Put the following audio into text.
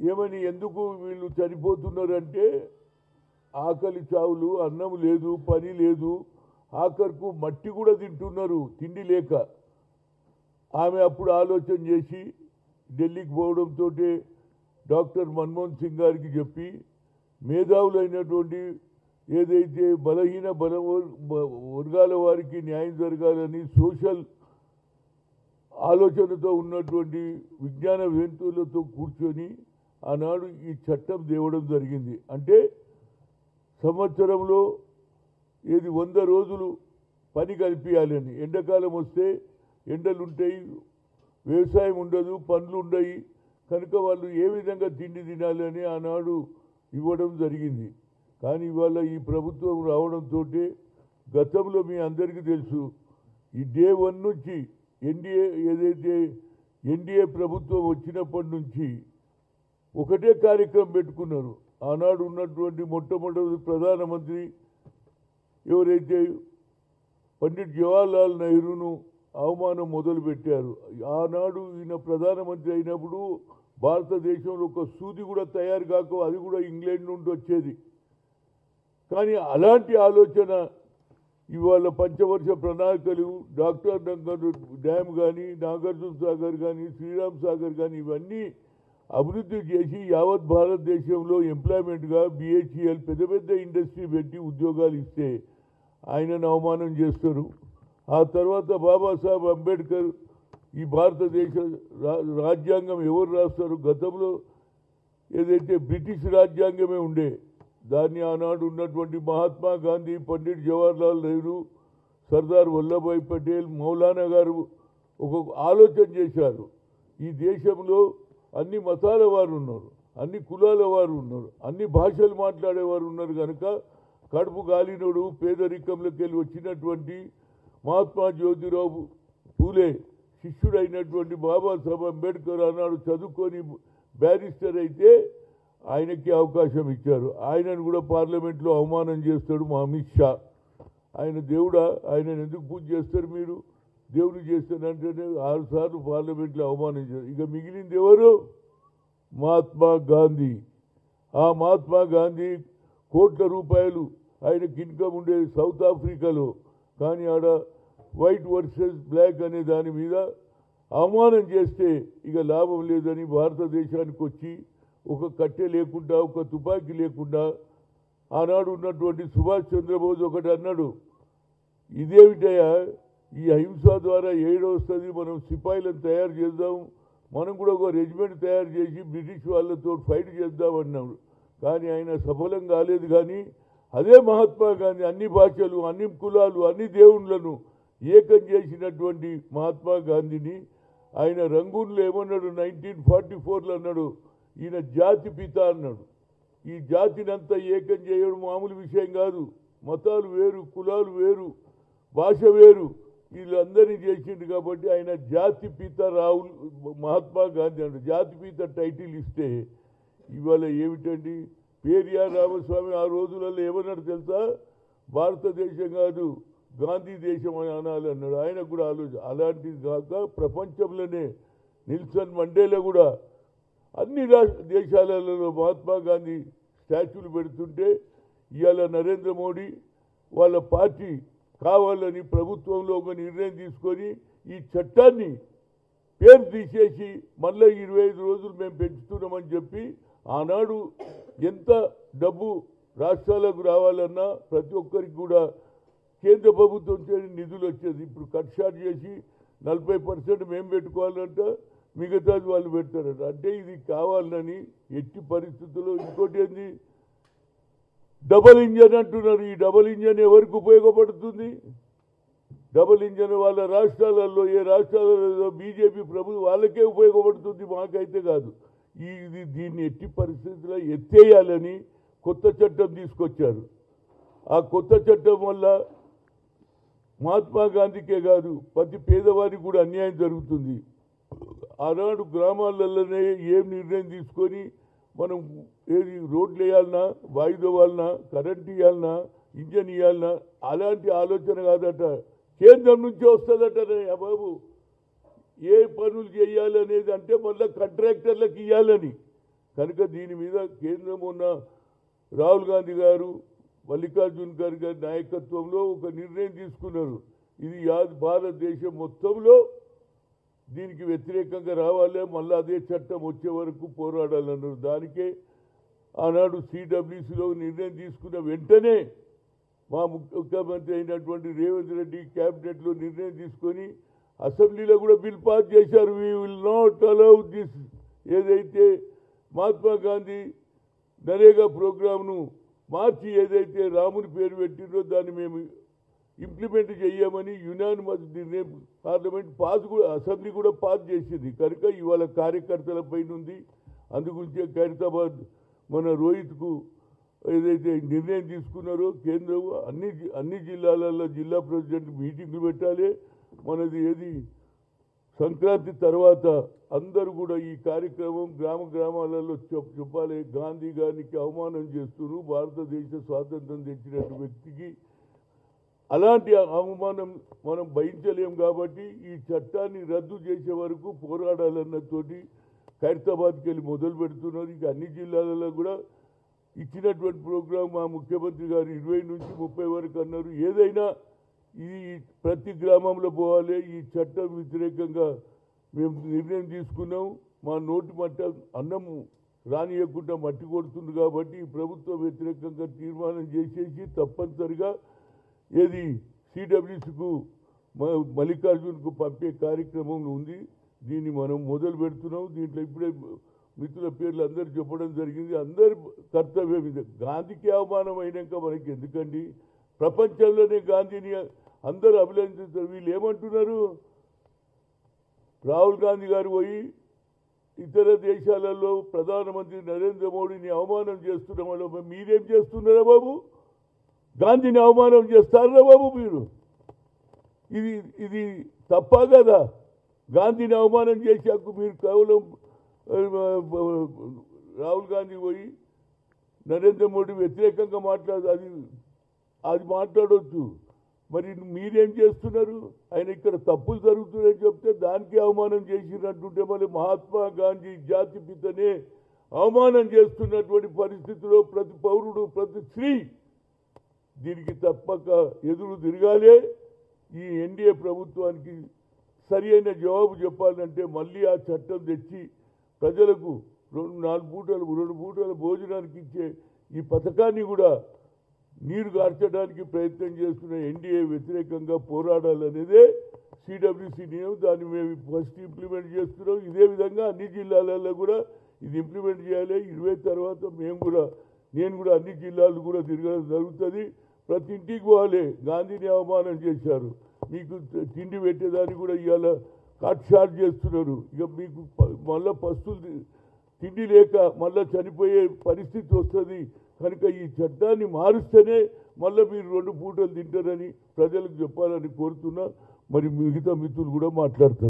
ఏమని ఎందుకు వీళ్ళు చనిపోతున్నారంటే ఆకలి చావులు అన్నం లేదు పని లేదు ఆఖరుకు మట్టి కూడా తింటున్నారు తిండి లేక. ఆమె అప్పుడు ఆలోచన చేసి ఢిల్లీకి పోవడంతో డాక్టర్ మన్మోహన్ సింగ్ గారికి చెప్పి మేధావులైనటువంటి ఏదైతే బలహీన బల వర్గాల వారికి న్యాయం జరగాలని సోషల్ ఆలోచనతో ఉన్నటువంటి విజ్ఞాన వేంతులతో కూర్చొని ఆనాడు ఈ చట్టం తేవడం జరిగింది. అంటే సంవత్సరంలో ఏది వంద రోజులు పని కల్పించాలని ఎండాకాలం వస్తే ఎండలు ఉంటాయి వ్యవసాయం ఉండదు పనులు ఉండయి. కనుక వాళ్ళు ఏ విధంగా తిండి తినాలని ఆనాడు ఇవ్వడం జరిగింది. కానీ ఇవాళ ఈ ప్రభుత్వం రావడంతో గతంలో మీ అందరికీ తెలుసు ఈ డే వన్ నుంచి ఎన్డీఏ ఏదైతే ఎన్డీఏ ప్రభుత్వం వచ్చినప్పటి నుంచి ఒకటే కార్యక్రమం పెట్టుకున్నారు. ఆనాడు ఉన్నటువంటి మొట్టమొదటి ప్రధానమంత్రి ఎవరైతే పండిట్ జవహర్లాల్ నెహ్రూను అవమానం మొదలుపెట్టారు ఆనాడు ఈయన ప్రధానమంత్రి అయినప్పుడు భారతదేశంలో ఒక సూది కూడా తయారు కాక అది కూడా ఇంగ్లాండ్ నుండి వచ్చేది. కానీ అలాంటి ఆలోచన ఇవాళ పంచవర్ష ప్రణాళికలు డాక్టర్ డంకర్ డ్యామ్ కానీ నాగార్జున సాగర్ కానీ శ్రీరామ్ సాగర్ కానీ ఇవన్నీ అభివృద్ధి చేసి యావత్ భారతదేశంలో ఎంప్లాయ్మెంట్గా బిహెచ్ఈఎల్ పెద్ద పెద్ద ఇండస్ట్రీ పెట్టి ఉద్యోగాలు ఇస్తే ఆయనను అవమానం చేస్తారు. ఆ తర్వాత బాబాసాహెబ్ అంబేద్కర్ ఈ భారతదేశ రా- రాజ్యాంగం ఎవరు రాస్తారు? గతంలో ఏదైతే బ్రిటిష్ రాజ్యాంగమే ఉండే దాన్ని ఆనాడు ఉన్నటువంటి మహాత్మా గాంధీ పండిట్ జవహర్లాల్ నెహ్రూ సర్దార్ వల్లభాయ్ పటేల్ మౌలానా గారు ఒక ఆలోచన చేశారు. ఈ దేశంలో అన్ని మతాల వారు ఉన్నారు అన్ని కులాల వారు ఉన్నారు అన్ని భాషలు మాట్లాడేవారు ఉన్నారు కనుక కడుపు గాలినోడు పేదరికంలోకి వెళ్ళి వచ్చినటువంటి మహాత్మా జ్యోతిరావు పూలే శిష్యుడైనటువంటి బాబాసాహెబ్ అంబేద్కర్ అన్నాడు చదువుకొని బ్యారిస్టర్ అయితే ఆయనకి అవకాశం ఇచ్చారు. ఆయనను కూడా పార్లమెంట్లో అవమానం చేస్తాడు మా అమిత్ షా. ఆయన దేవుడా ఆయనను ఎందుకు పూజ చేస్తారు మీరు? దేవుడు చేస్తానంటేనే ఆరుసార్లు పార్లమెంట్లో అవమానించారు. ఇక మిగిలింది ఎవరు? మహాత్మా గాంధీ. ఆ మహాత్మా గాంధీ కోట్ల రూపాయలు ఆయనకి ఇన్కమ్ ఉండేది సౌత్ ఆఫ్రికాలో. కానీ ఆడ వైట్ వర్సెస్ బ్లాక్ అనే దాని మీద అవమానం చేస్తే ఇక లాభం లేదని భారతదేశానికి వచ్చి ఒక కట్టె లేకుండా ఒక తుపాకీ లేకుండా ఆనాడు ఉన్నటువంటి సుభాష్ చంద్రబోస్ ఒకటి అన్నాడు ఇదేమిటయ్యా? ఈ అహింస ద్వారా ఏడు వస్తుంది మనం సిపాయిలను తయారు చేద్దాం. మనం కూడా ఒక రెజిమెంట్ తయారు చేసి బ్రిటిష్ వాళ్ళతో ఫైట్ చేద్దామన్నాడు కానీ ఆయన సఫలం కాలేదు కానీ అదే మహాత్మా గాంధీ అన్ని భాషలు అన్ని కులాలు అన్ని దేవుళ్ళను ఏకం చేసినటువంటి మహాత్మా గాంధీని ఆయన రంగూన్లో ఏమన్నాడు? నైన్టీన్ ఫార్టీ ఫోర్లో అన్నాడు. ఈయన జాతి పిత అన్నాడు. ఈ జాతినంతా ఏకం చేయడం మామూలు విషయం కాదు. మతాలు వేరు కులాలు వేరు భాష వేరు. వీళ్ళందరినీ చేసిండు కాబట్టి ఆయన జాతి పిత రాహుల్ మహాత్మా గాంధీ అంటారు. జాతి పిత టైటిల్ ఇస్తే ఇవాళ ఏమిటండి? పేరియార్ రామస్వామి ఆ రోజులలో ఏమన్నాడు తెలుసా? భారతదేశం కాదు గాంధీ దేశం అని అనాలి అన్నాడు. ఆయన కూడా ఆలోచన అలాంటిది కాక ప్రపంచంలోనే నిల్సన్ మండేలా కూడా అన్ని దేశాలలో మహాత్మా గాంధీ స్టాచ్యూలు పెడుతుంటే ఇవాళ నరేంద్ర మోడీ వాళ్ళ పార్టీ కావాలని ప్రభుత్వంలో ఒక నిర్ణయం తీసుకొని ఈ చట్టాన్ని పేరు తీసేసి మళ్ళీ ఇరవై ఐదు రోజులు మేము పెంచుతున్నామని చెప్పి ఆనాడు ఎంత డబ్బు రాష్ట్రాలకు రావాలన్నా ప్రతి ఒక్కరికి కూడా కేంద్ర ప్రభుత్వం చేసి నిధులు వచ్చేది. ఇప్పుడు కట్ షాట్ చేసి నలభై పర్సెంట్ మేము పెట్టుకోవాలంట మిగతాది వాళ్ళు పెడతారంట. అంటే ఇది కావాలని ఎట్టి పరిస్థితుల్లో ఇంకోటి ఏంది? డబల్ ఇంజన్ అంటున్నారు. ఈ డబల్ ఇంజన్ ఎవరికి ఉపయోగపడుతుంది? డబుల్ ఇంజన్ వాళ్ళ రాష్ట్రాలలో ఏ రాష్ట్రాలలో బీజేపీ ప్రభు వాళ్ళకే ఉపయోగపడుతుంది? మాకైతే కాదు. ఇది దీన్ని ఎట్టి పరిస్థితుల్లో ఎత్తేయాలని కొత్త చట్టం తీసుకొచ్చారు. ఆ కొత్త చట్టం వల్ల మహాత్మా గాంధీకే కాదు ప్రతి పేదవారికి కూడా అన్యాయం జరుగుతుంది. ఆనాడు గ్రామాలలోనే ఏం నిర్ణయం తీసుకొని మనం ఏది రోడ్లు వేయాలన్నా వాయిదా వాళ్ళనా కరెంట్ ఇవ్వాలన్నా ఇంజన్ ఇవ్వాలన్నా అలాంటి ఆలోచన కాదట. కేంద్రం నుంచే వస్తుందట బాబు. ఏ పనులు చేయాలనేది అంటే మళ్ళీ కాంట్రాక్టర్లకు ఇవ్వాలని. కనుక దీని మీద కేంద్రం ఉన్న రాహుల్ గాంధీ గారు మల్లికార్జున్ ఖర్గే గారి నాయకత్వంలో ఒక నిర్ణయం తీసుకున్నారు. ఇది యాద్ భారతదేశం మొత్తంలో దీనికి వ్యతిరేకంగా రావాలి మళ్ళీ అదే చట్టం వచ్చే వరకు పోరాడాలన్నారు దానికే ఆనాడు సిడబ్ల్యూసీలో నిర్ణయం తీసుకున్న వెంటనే మా ముఖ్యమంత్రి అయినటువంటి రేవంత్ రెడ్డి క్యాబినెట్లో నిర్ణయం తీసుకొని అసెంబ్లీలో కూడా బిల్ పాస్ చేశారు. We will not allow this ఏదైతే మహాత్మా గాంధీ నరేగా ప్రోగ్రామ్ను మార్చి ఏదైతే రాముని పేరు పెట్టిందో దాన్ని మేము ఇంప్లిమెంట్ చేయమని యునానిమస్ నిర్ణయం పార్లమెంట్ పాస్ కూడా అసెంబ్లీ కూడా పాస్ చేసింది. కనుక ఇవాళ కార్యకర్తల పైన ఉంది. అందుగురించే ఖైరతాబాద్ మన రోహిత్కు ఏదైతే నిర్ణయం తీసుకున్నారో కేంద్రం అన్ని అన్ని జిల్లాలలో జిల్లా ప్రెసిడెంట్ మీటింగ్లు పెట్టాలి. మనది ఏది? సంక్రాంతి తర్వాత అందరూ కూడా ఈ కార్యక్రమం గ్రామ గ్రామాలలో చెప్ చెప్పాలి. గాంధీ గారికి అవమానం చేస్తున్నారు. భారతదేశ స్వాతంత్రం తెచ్చినటువంటి వ్యక్తికి అలాంటి అవమానం మనం భయించలేం కాబట్టి ఈ చట్టాన్ని రద్దు చేసే వరకు పోరాడాలన్నతోటి ఖైరతాబాద్కి వెళ్ళి మొదలు పెడుతున్నారు. ఇక అన్ని జిల్లాలలో కూడా ఇచ్చినటువంటి ప్రోగ్రాం మా ముఖ్యమంత్రి గారు ఇరవై నుంచి ముప్పై వరకు అన్నారు. ఏదైనా ఈ ప్రతి గ్రామంలో పోవాలి. ఈ చట్టం వ్యతిరేకంగా మేము నిర్ణయం తీసుకున్నాం. మా నోటి మట్ట అన్నం రానియకుండా మట్టి కొడుతుంది కాబట్టి ఈ ప్రభుత్వ వ్యతిరేకంగా తీర్మానం చేసేసి తప్పనిసరిగా ఏది? సిడబ్ల్యూసికు మల్లికార్జున్కు పంపే కార్యక్రమం ఉంది. దీన్ని మనం మొదలు పెడుతున్నాం. దీంట్లో ఇప్పుడే మిత్రుల పేర్లు అందరూ చెప్పడం జరిగింది. అందరి కర్తవ్యం ఇది. గాంధీకి అవమానం అయినాక మనకి ఎందుకండి? ప్రపంచంలోనే గాంధీని అందరూ అభినందిస్తారు వీళ్ళు ఏమంటున్నారు? రాహుల్ గాంధీ గారు పోయి ఇతర దేశాలలో ప్రధానమంత్రి నరేంద్ర మోడీని అవమానం చేస్తున్నాం మీరేం చేస్తున్నారా బాబు? గాంధీని అవమానం చేస్తారా బాబు మీరు? ఇది ఇది తప్ప కదా? గాంధీని అవమానం చేశాక మీరు కేవలం రాహుల్ గాంధీ పోయి నరేంద్ర మోడీ వ్యతిరేకంగా మాట్లాడు అది అది మాట్లాడవచ్చు మరి మీరేం చేస్తున్నారు? ఆయన ఇక్కడ తప్పులు జరుగుతున్నాయని చెప్తే దానికి అవమానం చేసినట్టుంటే మళ్ళీ మహాత్మా గాంధీ జాతి పితనే అవమానం చేస్తున్నటువంటి పరిస్థితిలో ప్రతి పౌరుడు ప్రతి స్త్రీ దీనికి తప్పక ఎదురు తిరగాలి. ఈ ఎన్డీఏ ప్రభుత్వానికి సరి అయిన జవాబు చెప్పాలంటే మళ్ళీ ఆ చట్టం తెచ్చి ప్రజలకు రెండు నాలుగు పూటలు రెండు పూటల భోజనానికి ఇచ్చే ఈ పథకాన్ని కూడా నీరు కార్చడానికి ప్రయత్నం చేస్తున్న ఎన్డీఏ వ్యతిరేకంగా పోరాడాలనేదే సిడబ్ల్యూసి నియమం. దాన్ని మేము ఫస్ట్ ఇంప్లిమెంట్ చేస్తున్నాం. ఇదే విధంగా అన్ని జిల్లాలలో కూడా ఇది ఇంప్లిమెంట్ చేయాలి. ఇరవై తర్వాత మేము కూడా నేను కూడా అన్ని జిల్లాలు కూడా తిరగడం జరుగుతుంది. ప్రతి ఇంటికి పోవాలి. గాంధీని అవమానం చేశారు. మీకు తిండి పెట్టేదాన్ని కూడా ఇవాళ కట్ షాట్ చేస్తున్నారు. ఇక మీకు మళ్ళీ మళ్ళా పస్తులు తి- తిండి లేక మళ్ళా చనిపోయే పరిస్థితి వస్తుంది. కనుక ఈ చట్టాన్ని మారుస్తేనే మళ్ళీ మీరు రెండు పూటలు తింటారని ప్రజలకు చెప్పాలని కోరుతున్నా. మరి మిగతా మిత్రులు కూడా మాట్లాడతారు.